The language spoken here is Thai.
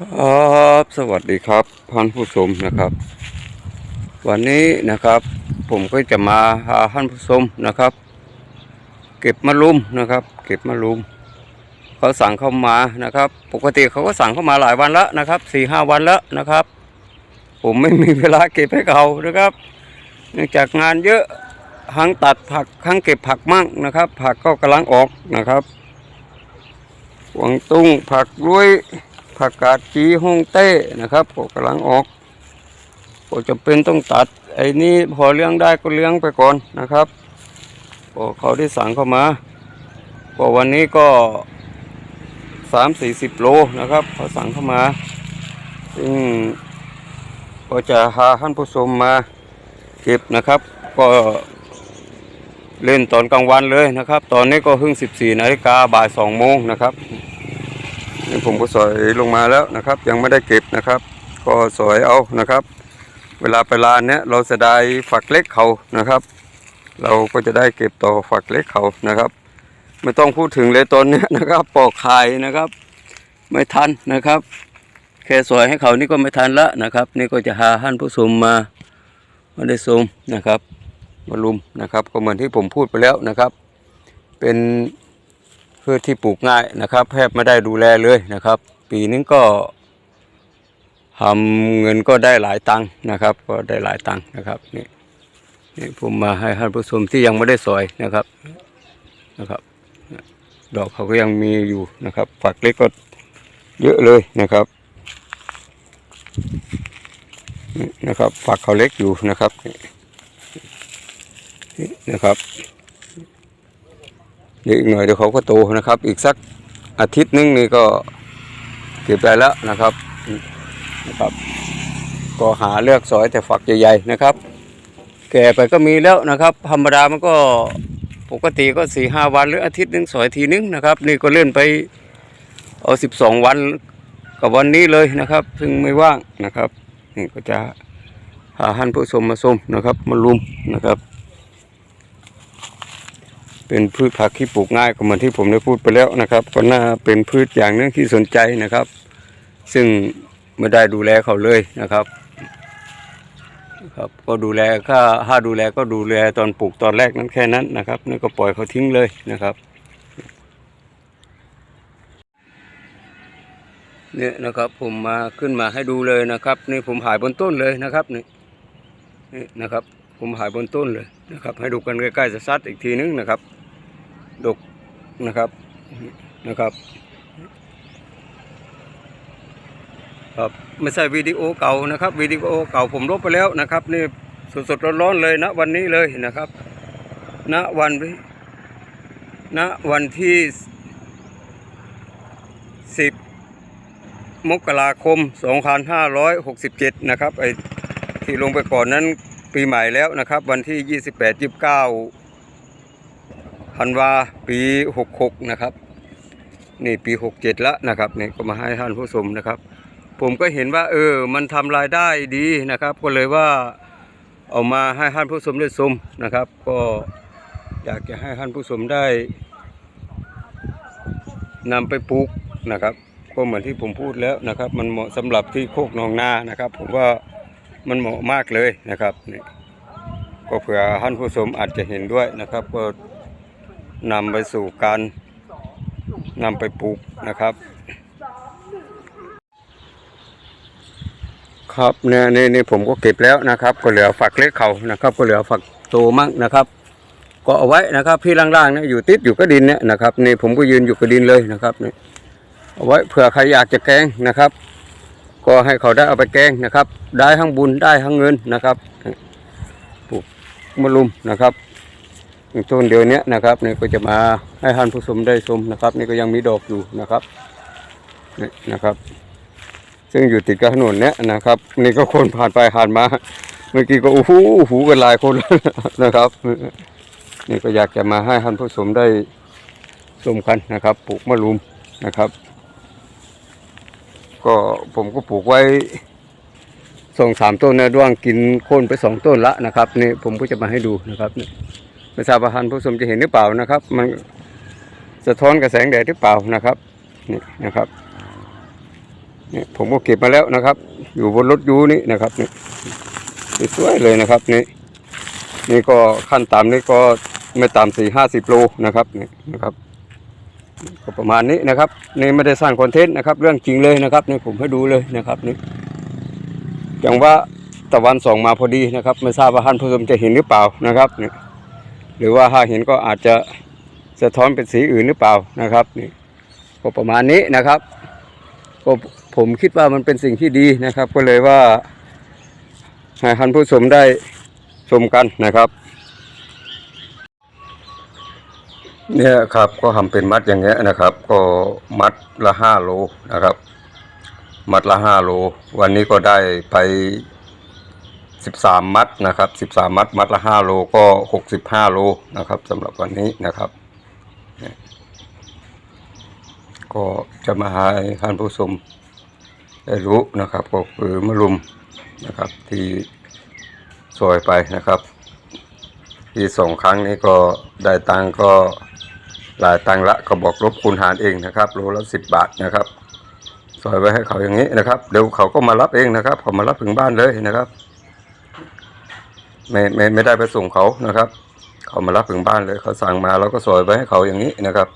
ครับสวัสดีครับท่านผู้ชมนะครับ วันนี้นะครับ ผมก็จะมาหาท่านผู้ชมนะครับ เก็บมะลุมนะครับ เก็บมะลุมเขาสั่งเข้ามานะครับ ปกติเขาก็สั่งเข้ามาหลายวันแล้วนะครับสี่ห้าวันแล้วนะครับ ผมไม่มีเวลาเก็บให้เขานะครับ เนื่องจากงานเยอะทั้งตัดผักทั้งเก็บผักมั่งนะครับ ผักก็กำลังออกนะครับหวังตุ้งผักลุย ผักกาดจีฮงเต้นะครับก็กำลังออกก็จำเป็นต้องตัดไอ้นี่พอเลี้ยงได้ก็เลี้ยงไปก่อนนะครับก็เขาได้สั่งเข้ามาก็วันนี้ก็สามสี่สิบโลนะครับเขาสั่งเข้ามาซึ่งก็จะหาท่านผู้ชมมาเก็บนะครับ ก็เล่นตอนกลางวันเลยนะครับ ตอนนี้ก็เพิ่งสิบสี่นาฬิกาบ่ายสองโมงนะครับ นี่ผมก็สอยลงมาแล้วนะครับ ยังไม่ได้เก็บนะครับ ก็สอยเอานะครับ เวลาไปลานเนี้ยเราจะได้ฝักเล็กเขานะครับ เราก็จะได้เก็บต่อฝักเล็กเขานะครับ ไม่ต้องพูดถึงเลยตอนเนี้ยนะครับ ปอกไข่นะครับ ไม่ทันนะครับแค่สอยให้เขานี่ก็ไม่ทันละนะครับ นี่ก็จะหาท่านผู้ชมมามาได้ชมนะครับ มาลุมนะครับก็เหมือนที่ผมพูดไปแล้วนะครับ เป็น พืชที่ปลูกง่ายนะครับแทบไม่ได้ดูแลเลยนะครับ ปีนึงก็ทำเงินก็ได้หลายตังค์นะครับ ก็ได้หลายตังค์นะครับนี่นี่ผมมาให้ท่านผู้ชมที่ยังไม่ได้สอยนะครับนะครับ ดอกเขาก็ยังมีอยู่นะครับฝักเล็กก็เยอะเลยนะครับนะครับฝักเขาเล็กอยู่นะครับนี่นะครับ เดี๋ยวอีกหน่อยเดี๋ยวเขาก็โตนะครับ อีกสักอาทิตย์หนึงนี่ก็เก็บได้แล้วนะครับนะครับ ก็หาเลือกสอยแต่ฝักใหญ่ๆนะครับ แก่ไปก็มีแล้วนะครับ ธรรมดามันก็ปกติก็สี่ห้าวันหรืออาทิตย์หนึงสอยทีนึงนะครับ นี่ก็เลื่อนไปเอาสิบสองวันกับวันนี้เลยนะครับ ซึ่งไม่ว่างนะครับ นี่ก็จะหาท่านผู้ชมมาชมนะครับ มาลุมนะครับ เป็นพืชผักที่ปลูกง่ายก็เหมือนที่ผมได้พูดไปแล้วนะครับ ก็น่าเป็นพืชอย่างหนึงที่สนใจนะครับ ซึ่งไม่ได้ดูแลเขาเลยนะครับครับก็ดูแลถ้าถ้าดูแลก็ดูแลตอนปลูกตอนแรกนั้นแค่นั้นนะครับนี่ก็ปล่อยเขาทิ้งเลยนะครับเนี่ยนะครับผมมาขึ้นมาให้ดูเลยนะครับนี่ผมหายบนต้นเลยนะครับนี่นี่นะครับ ผมหายบนต้นเลยนะครับ ให้ดูกันใกล้ๆจะซัดอีกทีนึงนะครับ ดกนะครับนะครับ ครับไม่ใช่วิดีโอเก่านะครับวิดีโอเก่าผมลบไปแล้วนะครับ นี่สดๆร้อนๆเลยนะวันนี้เลยนะครับณวันณวันที่สิบมกราคม 2567 นะครับไอ้ที่ลงไปก่อนนั้นปีใหม่แล้วนะครับ วันที่ 28 29 ธันวาปีหกหกนะครับ นี่ปีหกเจ็ดแล้วนะครับนี่ก็มาให้ท่านผู้ชมนะครับ ผมก็เห็นว่า เออ มันทำรายได้ดีนะครับ ก็เลยว่าเอามาให้ท่านผู้ชมได้ชมนะครับ ก็อยากจะให้ท่านผู้ชมได้นำไปปลูกนะครับก็เหมือนที่ผมพูดแล้วนะครับ มันเหมาะสำหรับที่โคกหนองนานะครับ ผมว่ามันเหมาะมากเลยนะครับนี่ก็เผื่อท่านผู้ชมอาจจะเห็นด้วยนะครับก็ นำไปสู่การนำไปปลูกนะครับ ครับเนี่ยนี่นี่ผมก็เก็บแล้วนะครับ ก็เหลือฝักเล็กเขานะครับ ก็เหลือฝักโตมั่งนะครับก็เอาไว้นะครับพี่ล่างๆเนี่ยอยู่ติดอยู่กับดินเนี่ยนะครับนี่ผมก็ยืนอยู่กับดินเลยนะครับนี่เอาไว้เผื่อใครอยากจะแกงนะครับ ก็ให้เขาได้เอาไปแกงนะครับ ได้ทั้งบุญได้ทั้งเงินนะครับปลูกมะลุมนะครับ ต้นเดียวเนี้ยนะครับนี่ก็จะมาให้ท่านผู้ชมได้ชมนะครับ นี่ก็ยังมีดอกอยู่นะครับนี่นะครับ ซึ่งอยู่ติดกับถนนเนี้ยนะครับ นี่ก็คนผ่านไปผ่านมา เมื่อกี้ก็โอู้หูอู้หูกันหลายคนนะครับนี่ก็อยากจะมาให้ท่านผู้ชมได้ชมกันนะครับ ปลูกมะรุมนะครับ ก็ผมก็ปลูกไว้สองสามต้นนะด้วงกินโค่นไปสองต้นละนะครับนี่ผมก็จะมาให้ดูนะครับนี่ ไม่ทราบว่าท่านผู้ชมจะเห็นหรือเปล่านะครับ มันสะท้อนกับแสงแดดหรือเปล่านะครับนี่นะครับนี่ผมก็เก็บมาแล้วนะครับ อยู่บนรถยูนี่นะครับนี่สวยเลยนะครับนี่นี่ก็ขั้นต่ำนี่ก็ไม่ต่ำสี่ห้าสิบโลนะครับนี่นะครับก็ประมาณนี้นะครับนี่ไม่ได้สร้างคอนเทนต์นะครับ เรื่องจริงเลยนะครับนี่ผมให้ดูเลยนะครับนี่อย่างว่าตะวันส่องมาพอดีนะครับ ไม่ทราบว่าท่านผู้ชมจะเห็นหรือเปล่านะครับนี่ หรือว่าถ้าเห็นก็อาจจะสะท้อนเป็นสีอื่นหรือเปล่านะครับนี่ก็ประมาณนี้นะครับก็ผมคิดว่ามันเป็นสิ่งที่ดีนะครับ ก็เลยว่าให้ท่านผู้ชมได้ชมกันนะครับเนี่ยครับก็ทำเป็นมัดอย่างเงี้ยนะครับ ก็มัดละห้าโลนะครับ มัดละห้าโล วันนี้ก็ได้ไป สิบสามมัดนะครับสิบสามมัด มัดละห้าโลก็หกสิบห้าโลนะครับสำหรับวันนี้นะครับ ก็จะมาให้ท่านผู้ชมได้รู้นะครับ ก็คือมะรุมนะครับ ที่ซอยไปนะครับ ที่สองครั้งนี้ก็ได้ตังก็หลายตังละก็บอกลบคูณหารเองนะครับโลละสิบบาทนะครับซอยไว้ให้เขาอย่างนี้นะครับ เดี๋ยวเขาก็มารับเองนะครับเขามารับถึงบ้านเลยนะครับ ไม่ไม่ไม่ได้ไปส่งเขานะครับ เขามารับถึงบ้านเลยเขาสั่งมาเราก็ซอยไว้ให้เขาอย่างนี้นะครับ